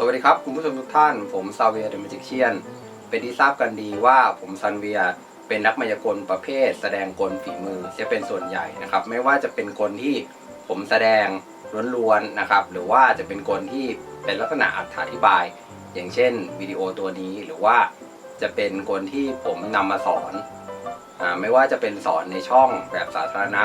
สวัสดีครับ คุณผู้ชมทุกท่าน ผมซาเวียเดอะมิจิเชียน เป็นที่ทราบกันดีว่าผมซันเวียเป็นนักมายากลประเภท แสดงกลฝีมือจะเป็นส่วนใหญ่นะครับ ไม่ว่าจะเป็นกลที่ผมแสดงล้วนๆนะครับ หรือว่าจะเป็นกลที่เป็นลักษณะอธิบาย อย่างเช่นวิดีโอตัวนี้หรือว่าจะเป็นกลที่ผมนำมาสอนอาไม่ว่าจะเป็นสอนในช่องแบบสาธารณะ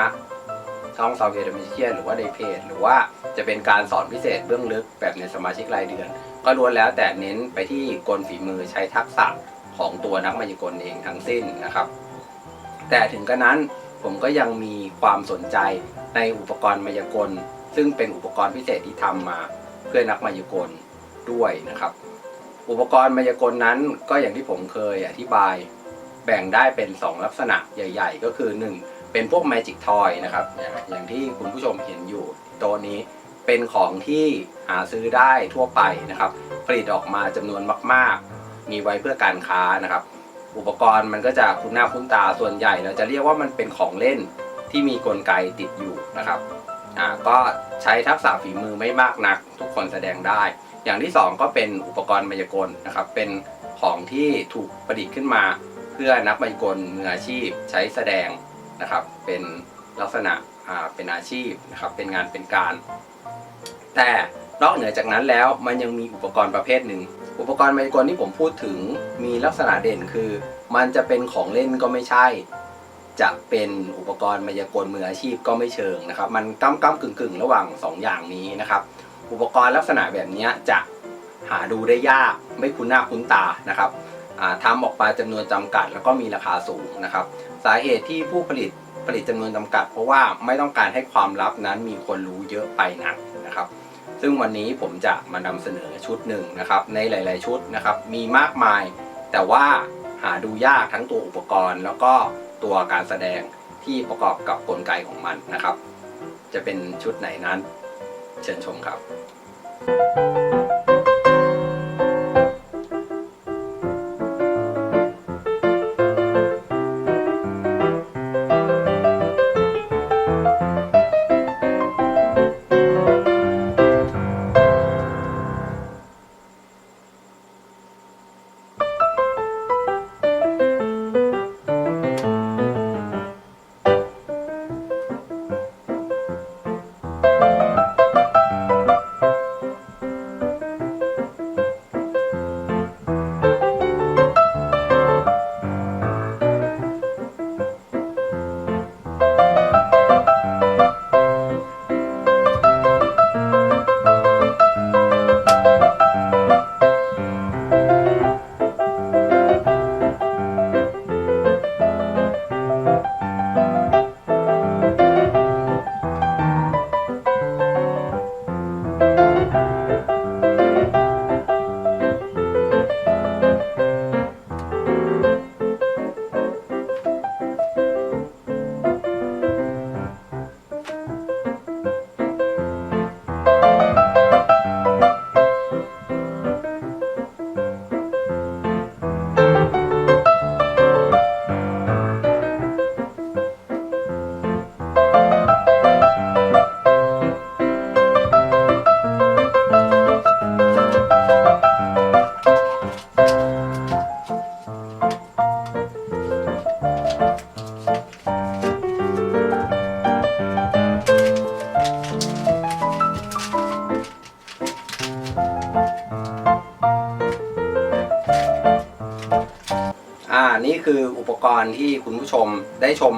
ช่องซาเวียเดมิเชียนหรือว่าในเพจหรือว่าจะเป็นการสอนพิเศษเบื้องลึกแบบในสมาชิกรายเดือน ก็ล้วนแล้วแต่เน้นไปที่กลฝีมือใช้ทักษะของตัวนักมายากลเองทั้งสิ้นนะครับ แต่ถึงกระนั้นผมก็ยังมีความสนใจในอุปกรณ์มายากล ซึ่งเป็นอุปกรณ์พิเศษที่ทำมาเพื่อนักมายากลด้วยนะครับ อุปกรณ์มายากลนั้นก็อย่างที่ผมเคยอธิบาย แบ่งได้เป็น 2 ลักษณะใหญ่ ๆ ก็คือ 1 เป็นพวก Magic Toy นะครับอย่างที่คุณผู้ชมเห็นอยู่ตัวนี้เป็นของที่หาซื้อได้ทั่วไปนะครับ ผลิตออกมาจำนวนมาก ๆ มีไว้เพื่อการค้านะครับ อุปกรณ์มันก็จะคุ้นหน้าคุ้นตาส่วนใหญ่เราจะเรียกว่ามันเป็นของเล่นที่มีกลไกติดอยู่นะครับอ่าก็ใช้ทักษะฝีมือไม่มากนัก ทุกคนแสดงได้ อย่างที่สองก็เป็นอุปกรณ์มายากลนะครับ เป็นของที่ถูกประดิษฐ์ขึ้นมา เพื่อนักมายากลมืออาชีพใช้แสดง นะครับเป็นลักษณะเป็นอาชีพนะครับเป็นงานเป็นการ แต่นอกเหนือจากนั้นแล้วมันยังมีอุปกรณ์ประเภทหนึ่งอุปกรณ์มายากลที่ผมพูดถึงมีลักษณะเด่นคือ มันจะเป็นของเล่นก็ไม่ใช่ จะเป็นอุปกรณ์มายากลมืออาชีพก็ไม่เชิงนะครับ มันก้ำก้ำกึ่งกึ่งระหว่าง 2 อย่างนี้นะครับ อุปกรณ์ลักษณะแบบนี้จะหาดูได้ยากไม่คุ้นหน้าคุ้นตานะครับ ทำออกมาจำนวนจำกัด แล้วก็มีราคาสูงนะครับ สาเหตุที่ผู้ผลิตผลิตจำนวนจำกัด เพราะว่าไม่ต้องการให้ความลับนั้นมีคนรู้เยอะไปนักนะครับ ซึ่งวันนี้ผมจะมานำเสนอชุดหนึ่งนะครับ ในหลาย ๆ ชุดนะครับมีมากมาย แต่ว่าหาดูยากทั้งตัวอุปกรณ์ แล้วก็ตัวการแสดงที่ประกอบกับกลไกของมันนะครับ จะเป็นชุดไหนนั้น เชิญชมครับอ่า คืออุปกรณ์ที่คุณผู้ชมได้ชม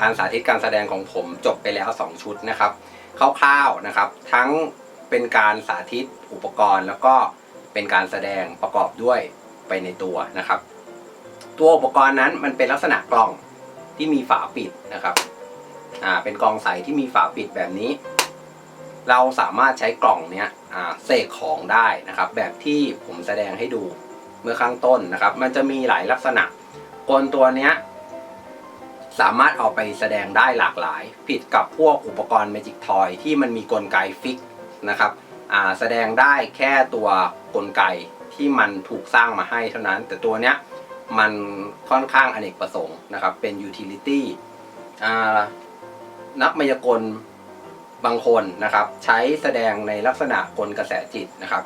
การสาธิตการแสดงของผมจบไปแล้ว 2 ชุดนะครับคร่าวๆนะครับ ทั้งเป็นการสาธิตอุปกรณ์ แล้วก็เป็นการแสดงประกอบด้วยไปในตัวนะครับ ตัวอุปกรณ์นั้นมันเป็นลักษณะกล่องที่มีฝาปิดนะครับอ่าเป็นกล่องใสที่มีฝาปิดแบบนี้ เราสามารถใช้กล่องเนี้ยอ่าเสกของได้นะครับ แบบที่ผมแสดงให้ดูเมื่อข้างต้นนะครับ มันจะมีหลายลักษณะ กลตัวเนี้ยสามารถเอาไปแสดงได้หลากหลาย ผิดกับพวกอุปกรณ์ Magic Toy ที่มันมีกลไกฟิกนะครับแสดงได้แค่ตัวกลไกที่มันถูกสร้างมาให้เท่านั้น แต่ตัวเนี้ยมันค่อนข้างอเนกประสงค์นะครับ เป็น utility อ่านักมายากลบางคนนะครับ ใช้แสดงในลักษณะกลกระแสจิตนะครับ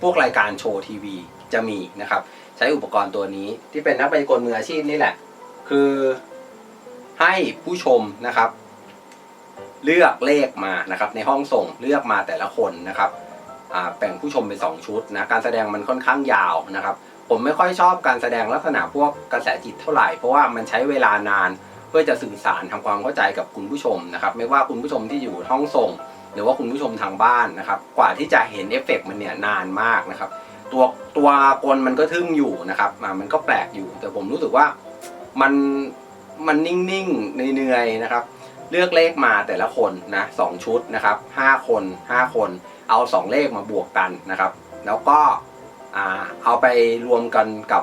พวกรายการโชว์ทีวี จะมีนะครับ ใช้อุปกรณ์ตัวนี้ที่เป็นนักพยากรณ์มืออาชีพนี่แหละ คือให้ผู้ชมนะครับ เลือกเลขมานะครับ ในห้องส่งเลือกมาแต่ละคนนะครับอ่าแบ่งผู้ชมเป็นสองชุดนะการแสดงมันค่อนข้างยาวนะครับ ผมไม่ค่อยชอบการแสดงลักษณะพวกกระแสจิตเท่าไหร่เพราะว่ามันใช้เวลานานเพื่อจะสื่อสารทำความเข้าใจกับคุณผู้ชมนะครับ ไม่ว่าคุณผู้ชมที่อยู่ห้องส่ง หรือว่าคุณผู้ชมทางบ้านนะครับ กว่าที่จะเห็นเอฟเฟกต์มันเนี่ยนานมากนะครับ ตัวตัวกลมันก็ทึ่งอยู่นะครับอ่ามันก็แปลกอยู่ แต่ผมรู้สึกว่ามันมันนิ่งๆเหนื่อยๆนะครับ เลือกเลขมาแต่ละคนนะสองชุดนะครับห้าคนห้าคน เอาสองเลขมาบวกกันนะครับ แล้วก็เอาไปรวมกันกับ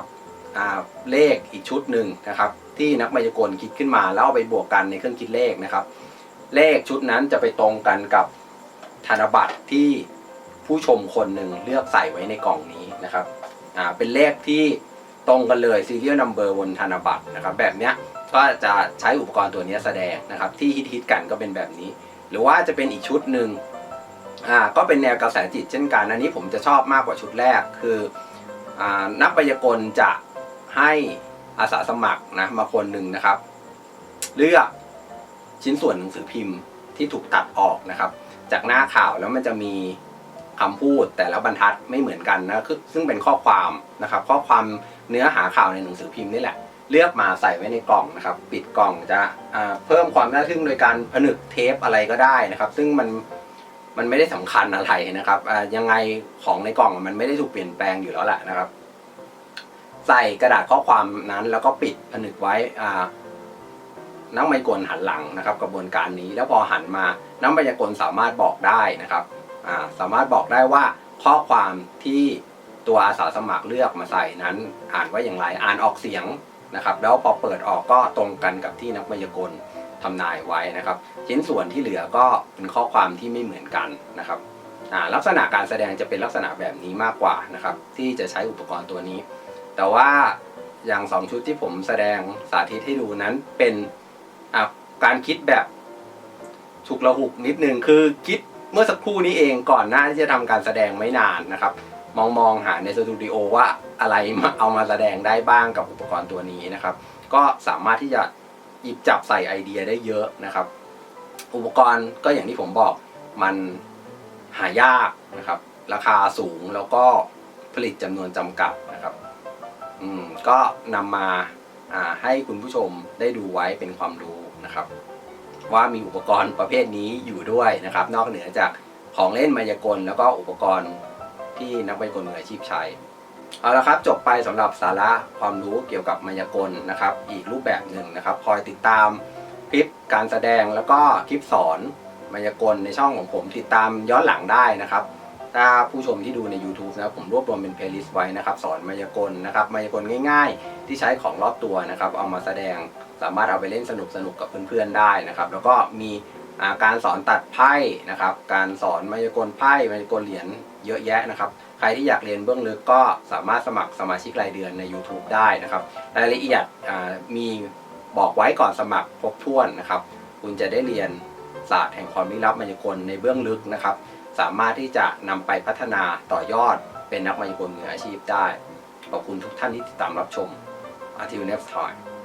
เลขอีกชุดหนึ่งนะครับ ที่นักมายากลคิดขึ้นมา แล้วเอาไปบวกกันในเครื่องคิดเลขนะครับ เลขชุดนั้นจะไปตรงกันกับธนบัตรที่ ผู้ชมคนหนึ่งเลือกใส่ไว้ในกล่องนี้นะครับอ่าเป็นเลขที่ตรงกันเลย serial number บนธนบัตรนะครับ แบบเนี้ยก็จะใช้อุปกรณ์ตัวนี้แสดงนะครับ ที่ฮิตๆกันก็เป็นแบบนี้ หรือว่าจะเป็นอีกชุดหนึ่งอ่าก็เป็นแนวกระแสจิตเช่นกัน อันนี้ผมจะชอบมากกว่าชุดแรกคืออานักพยากลจะให้อาสาสมัครนะมาคนหนึ่งนะครับ เลือกชิ้นส่วนหนังสือพิมพ์ที่ถูกตัดออกนะครับ จากหน้าข่าวแล้วมันจะมี คำพูดแต่ละบรรทัดไม่เหมือนกันนะคือซึ่งเป็นข้อความนะครับ ข้อความเนื้อหาข่าวในหนังสือพิมพ์นี่แหละ เลือกมาใส่ไว้ในกล่องนะครับ ปิดกล่องจะเพิ่มความน่าทึ่งโดยการผนึกเทปอะไรก็ได้นะครับ ซึ่งมันมันไม่ได้สำคัญอะไรนะครับยังไงของในกล่องมันไม่ได้ถูกเปลี่ยนแปลงอยู่แล้วแหละนะครับ ใส่กระดาษข้อความนั้น แล้วก็ปิดผนึกไว้นักไมายากลหันหลังนะครับ กระบวนการนี้แล้วพอหันมานักไมายกลสามารถบอกได้นะครับ สามารถบอกได้ว่าข้อความที่ตัวอาสาสมัครเลือกมาใส่นั้นอ่านว่าอย่างไรอ่านออกเสียงนะครับแล้วพอเปิดออกก็ตรงกันกับที่นักมายากลทำนายไว้นะครับชิ้นส่วนที่เหลือก็เป็นข้อความที่ไม่เหมือนกันนะครับลักษณะการแสดงจะเป็นลักษณะแบบนี้มากกว่านะครับที่จะใช้อุปกรณ์ตัวนี้ แต่ว่าอย่างสองชุดที่ผมแสดงสาธิตให้ดูนั้นเป็นการคิดแบบฉุกละหุกนิดนึงคือคิด เมื่อสักครู่นี้เองก่อนหน้าที่จะทำการแสดงไม่นานนะครับ มองมองหาในสตูดิโอว่าอะไรมาเอามาแสดงได้บ้างกับอุปกรณ์ตัวนี้นะครับ ก็สามารถที่จะหยิบจับใส่ไอเดียได้เยอะนะครับ อุปกรณ์ก็อย่างที่ผมบอกมันหายากนะครับ ราคาสูงแล้วก็ผลิตจำนวนจำกัดนะครับอืมก็นำมาอ่าให้คุณผู้ชมได้ดูไว้เป็นความรู้นะครับ ว่ามีอุปกรณ์ประเภทนี้อยู่ด้วยนะครับ นอกเหนือจากของเล่นมายากลแล้วก็อุปกรณ์ที่นักมายากลมืออาชีพใช้เอาละครับจบไปสำหรับสาระความรู้เกี่ยวกับมายากลนะครับ อีกรูปแบบหนึ่งนะครับคอยติดตามคลิปการแสดงแล้วก็คลิปสอนมายากลในช่องของผมติดตามย้อนหลังได้นะครับ ถ้าผู้ชมที่ดูใน YouTube นะผมรวบรวมเป็นเพลย์ลิสต์ไว้นะครับ สอนมายากลนะครับมายากลง่าย ๆ ที่ใช้ของรอบตัวนะครับ เอามาแสดง สามารถเอาไปเล่นสนุกสนุกๆกับเพื่อนๆได้นะครับ แล้วก็มีการสอนตัดไพ่นะครับ การสอนมายากลไพ่มายากลเหรียญเยอะแยะนะครับ ใครที่อยากเรียนเบื้องลึกก็สามารถสมัครสมาชิกรายเดือนใน YouTube ได้นะครับ รายละเอียดมีบอกไว้ก่อนสมัครครบถ้วนนะครับ คุณจะได้เรียนศาสตร์แห่งความลี้ลับมายากลในเบื้องลึกนะครับ สามารถที่จะนำไปพัฒนาต่อยอดเป็นนักมายากลมืออาชีพได้ ขอบคุณทุกท่านที่ติดตามรับชม Until next time